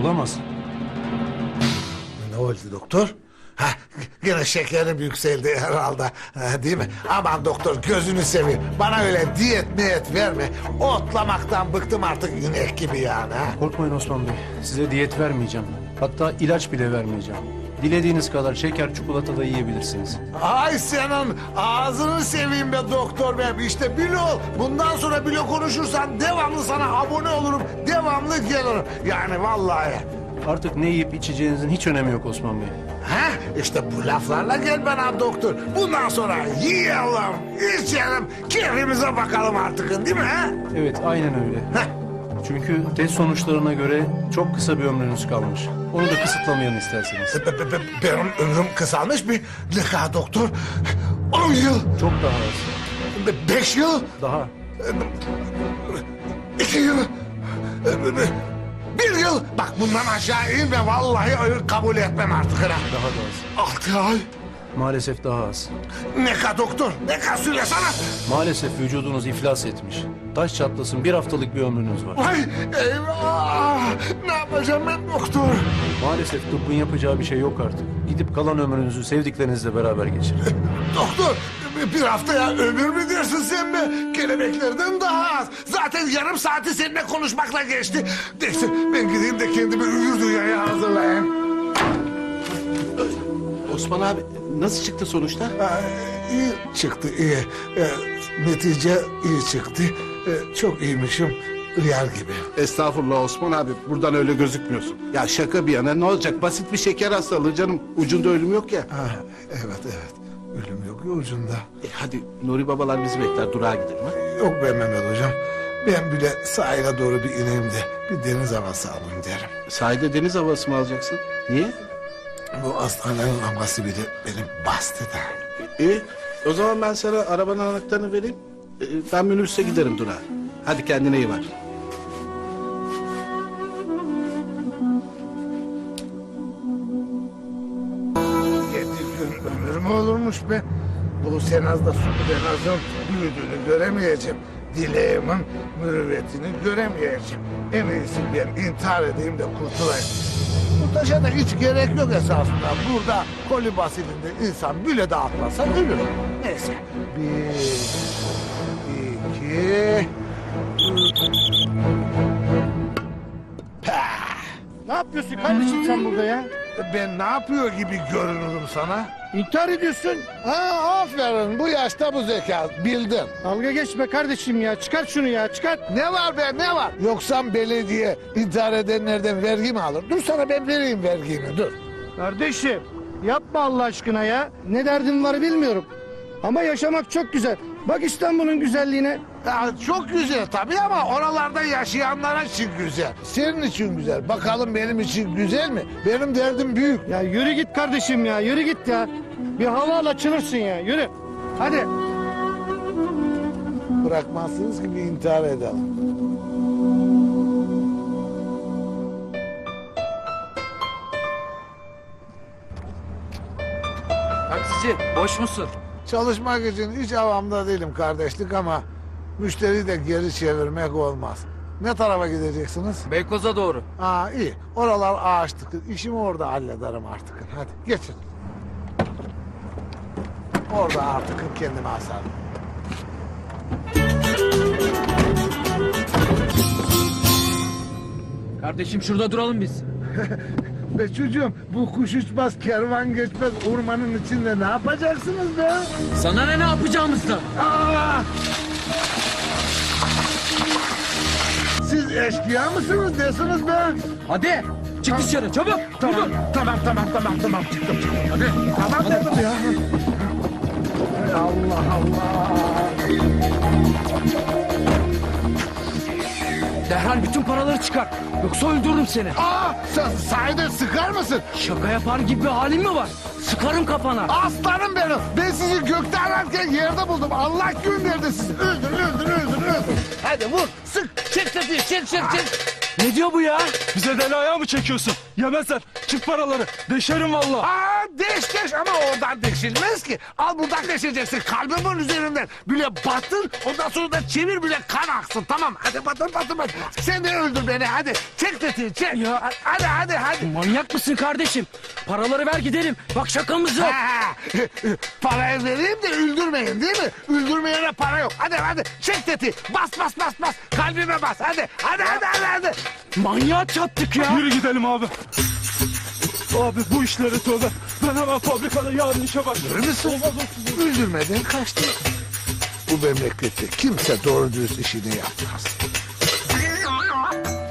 Olamaz. Ne oldu doktor? Ha, yine şekerim yükseldi herhalde ha, değil mi? Aman doktor gözünü seveyim. Bana öyle diyet miyet verme. Otlamaktan bıktım artık inek gibi yani. Ha? Korkmayın Osman Bey. Size diyet vermeyeceğim. Hatta ilaç bile vermeyeceğim. Dilediğiniz kadar şeker, çikolata da yiyebilirsiniz. Ay senin ağzını seveyim be doktor be. İşte bile ol. Bundan sonra bile konuşursan devamlı sana abone olurum. Devamlı gelirim. Yani vallahi. Artık ne yiyip içeceğinizin hiç önemi yok Osman Bey. Ha işte bu laflarla gel bana doktor. Bundan sonra yiyelim, içelim, keyfimize bakalım artık değil mi ha? Evet, aynen öyle. Heh. Çünkü test sonuçlarına göre çok kısa bir ömrünüz kalmış. Onu da kısıtlamayın isterseniz. Be- be- be- Benim ömrüm kısalmış mı? Ne kadar doktor? On yıl, Çok daha az. be- beş yıl, Daha. iki yıl, bir yıl. Bak bundan aşağı inme vallahi kabul etmem artık. ha. Daha da az. Altı ay. Maalesef daha az. Ne kadar doktor? Ne kadar söylesene. Maalesef vücudunuz iflas etmiş. Taş çatlasın bir haftalık bir ömrünüz var. Ay eyvah. Ne yapacağım ben doktor? Maalesef tıbbın yapacağı bir şey yok artık. Gidip kalan ömrünüzü sevdiklerinizle beraber geçirin. Doktor bir haftaya ömür mü diyorsun sen be? Kelebeklerden daha az. Zaten yarım saati seninle konuşmakla geçti. Neyse ben gideyim de kendimi Osman abi nasıl çıktı sonuçta? Aa, iyi çıktı iyi. Ee, netice iyi çıktı. Ee, çok iyiymişim. Rüyar gibi. Estağfurullah Osman abi buradan öyle gözükmüyorsun. Ya şaka bir yana ne olacak basit bir şeker hastalığı canım ucunda ölüm yok ya. Ha, evet evet. Ölüm yok ya ucunda. E, hadi Nuri babalar bizi bekler durağa gidelim ha. Yok be Mehmet hocam. Ben bile sahile doğru bir ineyim de bir deniz havası alayım derim. Sahilde deniz havası mı alacaksın? Niye? Bu hastanenin havası bile beni bastı da. İyi o zaman ben sana arabanın anahtarını vereyim. E, ben minibüse giderim durağa. Hadi kendine iyi bak. Yedi gün ömür mü olurmuş be? Bu senazda Sudenaz'ın büyüdüğünü göremeyeceğim. Dileğimin mürüvvetini göremeyeceğim. En iyisi ben intihar edeyim de kurtulayım. Bu taşa da hiç gerek yok esasında. Burada koli basilinde insan bile dağıtmasa ölür. Neyse. Bir, iki, Ne yapıyorsun kardeşim sen burada ya? ben ne yapıyor gibi görünürüm sana? İntihar ediyorsun. Ha aferin bu yaşta bu zeka bildin. Dalga geçme kardeşim ya. Çıkart şunu ya çıkart. Ne var be ne var? Yoksa belediye intihar edenlerden vergi mi alır? Dur sana ben vereyim vergimi dur. Kardeşim yapma Allah aşkına ya. Ne derdin var bilmiyorum. Ama yaşamak çok güzel. Bak İstanbul'un güzelliğine. Ya çok güzel tabii ama oralarda yaşayanlar için güzel. Senin için güzel. Bakalım benim için güzel mi? Benim derdim büyük. Ya yürü git kardeşim ya yürü git ya. Bir hava al açılırsın ya yürü. Hadi. Bırakmazsınız ki bir intihar edelim. Taksici boş musun? Çalışmak için hiç avamda değilim kardeşlik ama müşteriyi de geri çevirmek olmaz. Ne tarafa gideceksiniz? Beykoz'a doğru. Aa iyi. Oralar ağaçlık. İşimi orada hallederim artık. Hadi geçin. Orada artık kendimi asarım. Kardeşim şurada duralım biz. Be çocuğum bu kuş uçmaz kervan geçmez ormanın içinde ne yapacaksınız be? Sana ne ne yapacağımızda? Aa! Siz eşkıya mısınız desiniz be? Hadi çık dışarı çabuk. Tamam, tamam, tamam, tamam, tamam, çıktım, çıktım. Hadi. Tamam dedim ya. Allah Allah. Derhal bütün paraları çıkar. Yoksa öldürürüm seni. Aa, sen sahiden sıkar mısın? Şaka yapar gibi bir halin mi var? Sıkarım kafana. Aslanım benim. Ben sizi gökte ararken yerde buldum. Allah gönderdi sizi. Öldür, öldür, öldür, öldür. Hadi vur, sık. Çık çık çık çık çık. Ne diyor bu ya? Bize deli ayağı mı çekiyorsun? Yemezler. Çık paraları. Deşerim valla. Aa deş deş ama oradan deşilmez ki. Al buradan deşeceksin kalbimin üzerinden. Bile batır ondan sonra da çevir bile kan aksın tamam. Hadi batır batır batır. Sen de öldür beni hadi. Çek tetiği çek. Ya. Hadi hadi hadi. Manyak mısın kardeşim? Paraları ver gidelim. Bak şakamız yok. Ha, Parayı vereyim de öldürmeyin değil mi? Öldürmeyene para yok. Hadi hadi çek tetiği. Bas bas bas bas. Kalbime bas hadi. Hadi hadi hadi. hadi. Manyağa çattık ya. Yürü gidelim abi. Abi bu işleri tövbe. Ben hemen fabrikada yarın işe başlarım. Mısın? Öldürmeden kaçtı. Bu memlekette kimse doğru dürüst işini yapmaz.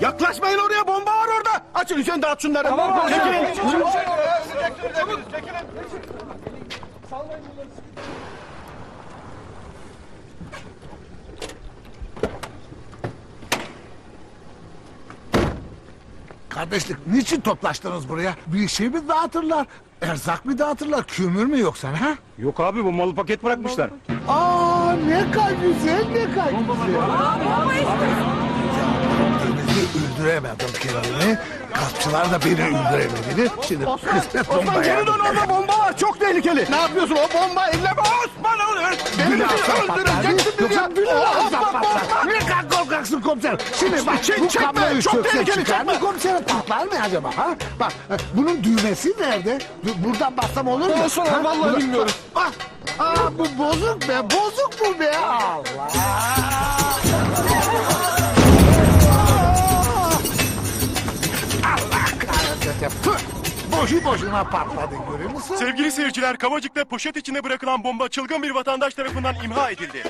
Yaklaşmayın oraya bomba var orada. Açın Hüseyin dağıt şunları. Tamam, Kardeşlik niçin toplaştınız buraya? Bir şey mi dağıtırlar? Erzak mı dağıtırlar? Kömür mü yoksa ha? Yok abi bombalı paket bırakmışlar. Aa ne kadar güzel ne kadar güzel. Deniz'i öldüremedim kendimi. Kapçılar da beni öldüremedi. Şimdi kısmet Osman bombaya. geri dön orada bomba var çok tehlikeli. Ne yapıyorsun o bomba elleme Osman olur. Beni öldüreceksin beni alsan Osman bomba. Ne kadar korkaksın komiserim. Şimdi bak Çek- bu çekme, çok tehlikeli, çekme. komiserim? Patlar mı acaba? Ha? Bak e, bunun düğmesi nerede? Buradan bassam olur mu? Ha? vallahi bilmiyorum. Bak. Aa bu bozuk be. Bozuk bu be. Allah Tüh! Boşu boşuna patladı görüyor musun? Sevgili seyirciler, Kavacık'ta poşet içinde bırakılan bomba çılgın bir vatandaş tarafından imha edildi.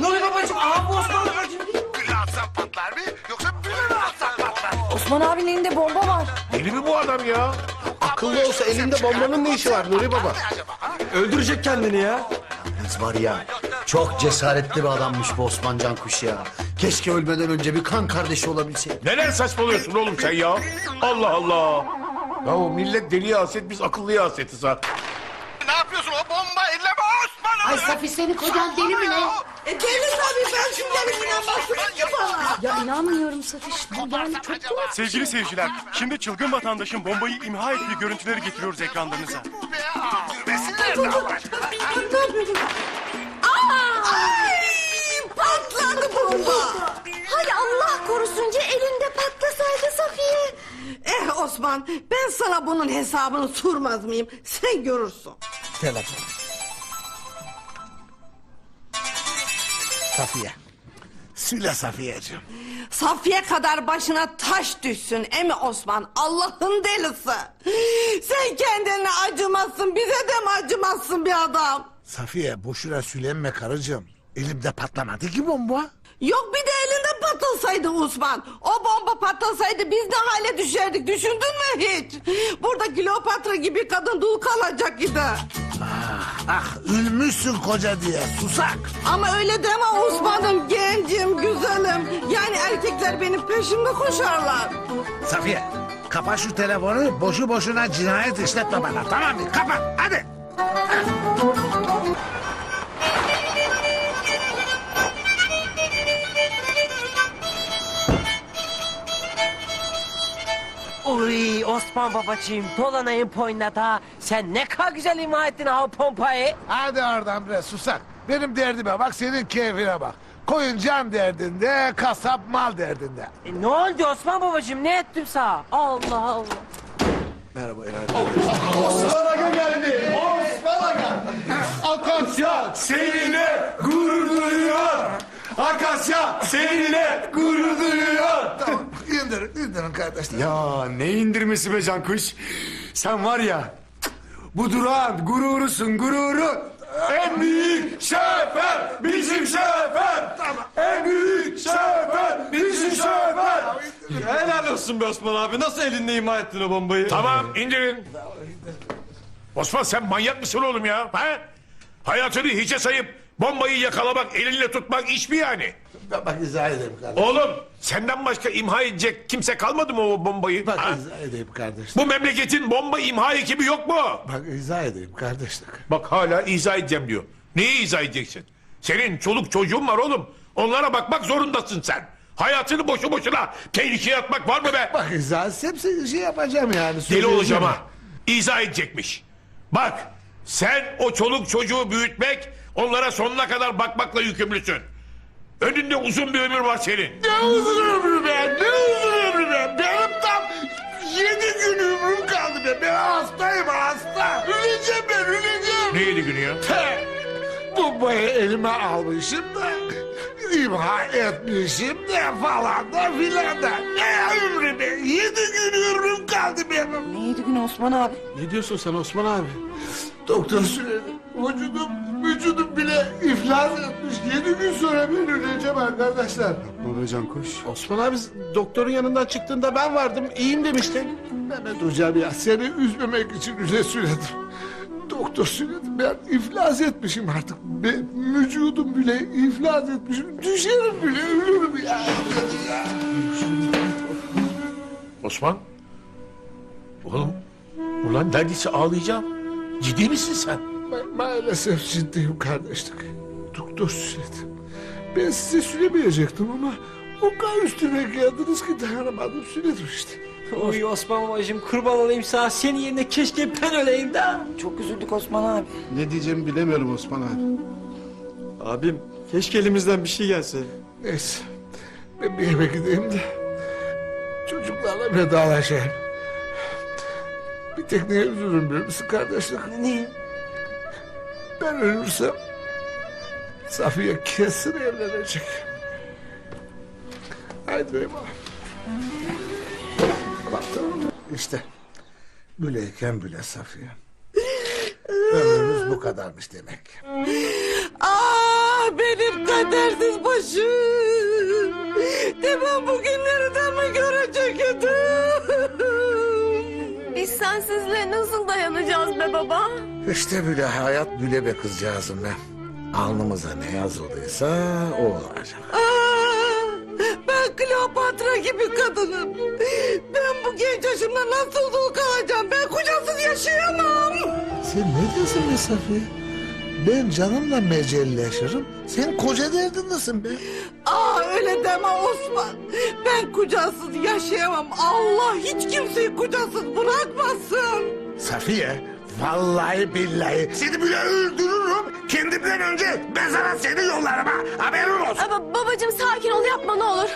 Nuri babacığım aha bu Osman babacığım. Gül alsam patlar mı? Yoksa bülü mü alsam patlar? Osman abinin elinde bomba var. Deli mi bu adam ya? Akıllı olsa elinde bombanın ne işi var Nuri Baba? Öldürecek kendini ya. Yalnız var ya çok cesaretli bir adammış bu Osman Cankuş ya. Keşke ölmeden önce bir kan kardeşi olabilseydi. Neler saçmalıyorsun oğlum sen ya? Allah Allah. Ya o millet deliye haset biz akıllıya hasetiz ha. Ne yapıyorsun o bomba elleme Osman Ay Safi senin kocan deli mi ne? E deli tabii ben şimdi elimden ki bana. Ya inanmıyorum Safiş. Bu yani çok tuhaf. Sevgili seyirciler, şimdi çılgın vatandaşın bombayı imha ettiği görüntüleri getiriyoruz ekranlarınıza. Düğmesi Osman ben sana bunun hesabını sormaz mıyım? Sen görürsün. Telefon. Safiye. Söyle Safiyeciğim. Safiye kadar başına taş düşsün emi Osman Allah'ın delisi. Sen kendine acımazsın bize de mi acımazsın bir adam? Safiye boşuna söylenme karıcığım. Elimde patlamadı ki bomba. Yok bir de elinde patlasaydı Osman. O bomba patlasaydı biz ne hale düşerdik düşündün mü hiç? Burada Kleopatra gibi kadın dul kalacak idi. Ah ölmüşsün koca diye susak. Ama öyle deme Osman'ım gencim güzelim. Yani erkekler benim peşimde koşarlar. Safiye kapat şu telefonu boşu boşuna cinayet işletme bana tamam mı? Kapat hadi. Uy Osman babacığım dolanayım poynata. Sen ne kadar güzel ima ettin ha pompayı. Hadi oradan bre susak. Benim derdime bak senin keyfine bak. Koyun can derdinde, kasap mal derdinde. E, ne oldu Osman babacığım ne ettim sana? Allah Allah. Akasya seninle gurur duyuyor. Akasya seninle gurur indirin, indirin kardeşler. Ya ne indirmesi be Cankuş. Sen var ya bu durağın gururusun gururu. En büyük şoför bizim şoför. En büyük şoför bizim şoför. Helal olsun be Osman abi. Nasıl elinde ima ettin o bombayı? Tamam indirin. Osman sen manyak mısın oğlum ya? Ha? Hayatını hiçe sayıp bombayı yakalamak, elinle tutmak iş mi yani? Bak izah edeyim kardeşim. Oğlum senden başka imha edecek kimse kalmadı mı o bombayı? Bak ha? izah edeyim kardeşlik. Bu memleketin bomba imha ekibi yok mu? Bak izah edeyim kardeşlik. Bak hala izah edeceğim diyor. Neyi izah edeceksin? Senin çoluk çocuğun var oğlum. Onlara bakmak zorundasın sen. Hayatını boşu boşuna tehlikeye atmak var mı be? Bak izah hepsi şey yapacağım yani. Deli olacağım ha. İzah edecekmiş. Bak sen o çoluk çocuğu büyütmek, onlara sonuna kadar bakmakla yükümlüsün. Önünde uzun bir ömür var senin. Ne uzun ömrü be, ne uzun ömrü be. Benim tam yedi gün ömrüm kaldı be. Ben hastayım hasta. Öleceğim ben, öleceğim. Ne yedi günü ya? He, Bombayı elime almışım da imha etmişim de falan da filan da. Ne ömrü be? Yedi gün ömrüm kaldı benim. Neydi gün Osman abi? Ne diyorsun sen Osman abi? Doktor söyledi. Vücudum, vücudum bile iflas etmiş. Yedi gün sonra ben öleceğim arkadaşlar. Babacan kuş. Osman abi doktorun yanından çıktığında ben vardım. iyiyim demiştin. Mehmet hocam ya seni üzmemek için öyle söyledim. Doktor söyledi ben iflas etmişim artık. Ben, vücudum bile iflas etmişim. Düşerim bile ölürüm ya. ya. Osman. Oğlum. Ulan neredeyse ağlayacağım. Ciddi misin sen? Ma- maalesef ciddiyim kardeşlik. Doktor söyledi. Ben size söylemeyecektim ama o kadar üstüme geldiniz ki dayanamadım söyledim işte. Oy Osman babacığım kurban olayım sana. Senin yerine keşke ben öleyim de. Çok üzüldük Osman abi. Ne diyeceğimi bilemiyorum Osman abi. Abim keşke elimizden bir şey gelse. Neyse ben bir eve gideyim de çocuklarla vedalaşayım. Bir tek neye üzülürüm biliyor musun kardeşlik? Ne? Ben ölürsem Safiye kesin evlenecek. Haydi eyvallah. Bak tamam. İşte böyleyken bile Safiye. Ömrümüz bu kadarmış demek. Ah benim kadersiz başım. Demem bugünleri sensizliğe nasıl dayanacağız be baba? İşte böyle hayat böyle be kızcağızım be. Alnımıza ne yazıldıysa o olacak. Ah, ben Kleopatra gibi kadınım. Ben bu genç yaşımda nasıl dul kalacağım? Ben kocasız yaşayamam. Sen ne diyorsun be Safiye? Ben canımla mecelleşirim. Sen koca derdindesin be. Aa öyle deme Osman. Ben kocasız yaşayamam. Allah hiç kimseyi kocasız bırakmasın. Safiye, vallahi billahi seni bile öldürürüm. Kendimden önce mezara seni yollarım ha. Haberin olsun. Ama babacığım sakin ol yapma ne olur.